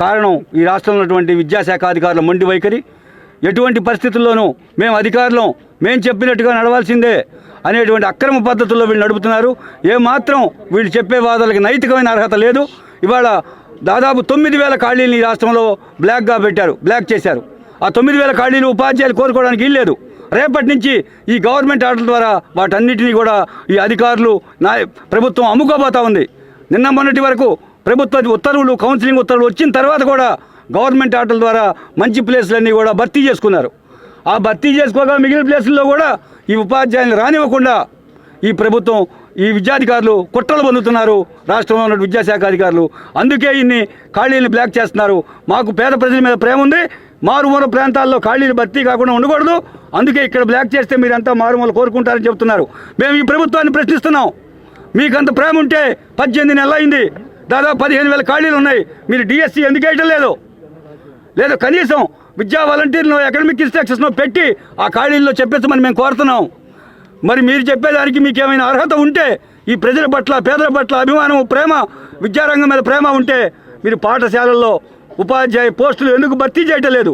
కారణం ఈ రాష్ట్రంలో ఉన్నటువంటి విద్యాశాఖ అధికారుల మొండి వైఖరి. ఎటువంటి పరిస్థితుల్లోనూ మేము అధికారులం మేము చెప్పినట్టుగా నడవాల్సిందే అనేటువంటి అక్రమ పద్ధతుల్లో వీళ్ళు నడుపుతున్నారు. ఏమాత్రం వీళ్ళు చెప్పే వాదాలకి నైతికమైన అర్హత లేదు. ఇవాళ దాదాపు తొమ్మిది వేల ఖాళీలు ఈ రాష్ట్రంలో బ్లాక్గా పెట్టారు బ్లాక్ చేశారు. ఆ తొమ్మిది వేల ఖాళీలు ఉపాధ్యాయులు కోరుకోవడానికి వీల్లేదు రేపటి నుంచి ఈ గవర్నమెంట్ ఆర్డర్ ద్వారా వాటన్నిటినీ కూడా ఈ అధికారులు నా ప్రభుత్వం అమ్ముకోబోతా ఉంది. నిన్న మొన్నటి వరకు ప్రభుత్వ ఉత్తర్వులు కౌన్సిలింగ్ ఉత్తర్వులు వచ్చిన తర్వాత కూడా గవర్నమెంట్ ఆటల ద్వారా మంచి ప్లేసులన్నీ కూడా భర్తీ చేసుకున్నారు. ఆ భర్తీ చేసుకోగా మిగిలిన ప్లేసుల్లో కూడా ఈ ఉపాధ్యాయులను రానివ్వకుండా ఈ ప్రభుత్వం ఈ విద్యాధికారులు కుట్రలు పొందుతున్నారు. రాష్ట్రంలో ఉన్న విద్యాశాఖ అధికారులు. అందుకే ఇన్ని ఖాళీలను బ్లాక్ చేస్తున్నారు. మాకు పేద ప్రజల మీద ప్రేమ ఉంది. మారుమూల ప్రాంతాల్లో ఖాళీలు భర్తీ కాకుండా ఉండకూడదు. అందుకే ఇక్కడ బ్లాక్ చేస్తే మీరంతా మారుమూల కోరుకుంటారని చెప్తున్నారు. మేము ఈ ప్రభుత్వాన్ని ప్రశ్నిస్తున్నాం. మీకు అంత ప్రేమ ఉంటే పద్దెనిమిది నెలలు అయింది దాదాపు పదిహేను వేల ఖాళీలు ఉన్నాయి. మీరు డిఎస్సి ఎందుకు వేయటం లేదు? లేదు కనీసం విద్యా వాలంటీర్లు అకాడమిక్ ఇన్స్ట్రక్షన్స్ పెట్టి ఆ ఖాళీల్లో చెప్పేస్తామని మేము కోరుతున్నాం. మరి మీరు చెప్పేదానికి మీకు ఏమైనా అర్హత ఉంటే ఈ ప్రజల పట్ల పేదల పట్ల అభిమానం ప్రేమ విద్యారంగం మీద ప్రేమ ఉంటే మీరు పాఠశాలల్లో ఉపాధ్యాయ పోస్టులు ఎందుకు భర్తీ చేయటం లేదు?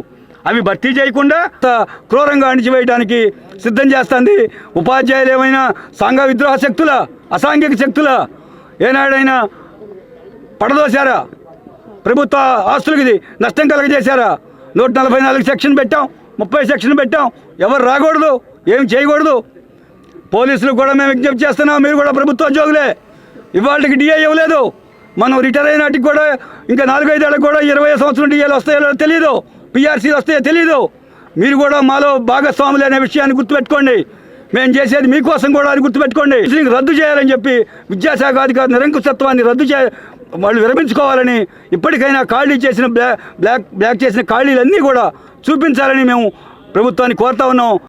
అవి భర్తీ చేయకుండా క్రూరంగా అణిచివేయడానికి సిద్ధం చేస్తుంది. ఉపాధ్యాయులు ఏమైనా సంఘ విద్రోహ శక్తుల అసాంఘిక శక్తుల? ఏనాడైనా పడదోశారా. ప్రభుత్వ ఆస్తులకు ఇది నష్టం కలగజేశారా. నూట నలభై నాలుగు సెక్షన్ పెట్టాం ముప్పై సెక్షన్ పెట్టాం. ఎవరు రాకూడదు ఏం చేయకూడదు. పోలీసులు కూడా మేము విజ్ఞప్తి చేస్తున్నాం మీరు కూడా ప్రభుత్వ ఉద్యోగులే. ఇవాళకి డిఏ ఇవ్వలేదు మనం రిటైర్ అయినాటికి కూడా ఇంకా నాలుగైదేళ్ళకి కూడా ఇరవై సంవత్సరం డిఏలు వస్తాయో తెలియదు పిఆర్సీలు వస్తాయో తెలియదు మీరు కూడా మాలో భాగస్వాములు అనే విషయాన్ని గుర్తుపెట్టుకోండి. మేము చేసేది మీకోసం కూడా అని గుర్తుపెట్టుకోండి. రద్దు చేయాలని చెప్పి విద్యాశాఖ అధికారి నిరంకుశత్వాన్ని రద్దు చే వాళ్ళు విరమించుకోవాలని ఇప్పటికైనా ఖాళీ చేసిన బ్లాక్ బ్లాక్ బ్లాక్ చేసిన ఖాళీలన్నీ కూడా చూపించాలని మేము ప్రభుత్వాన్ని కోరుతా ఉన్నాం.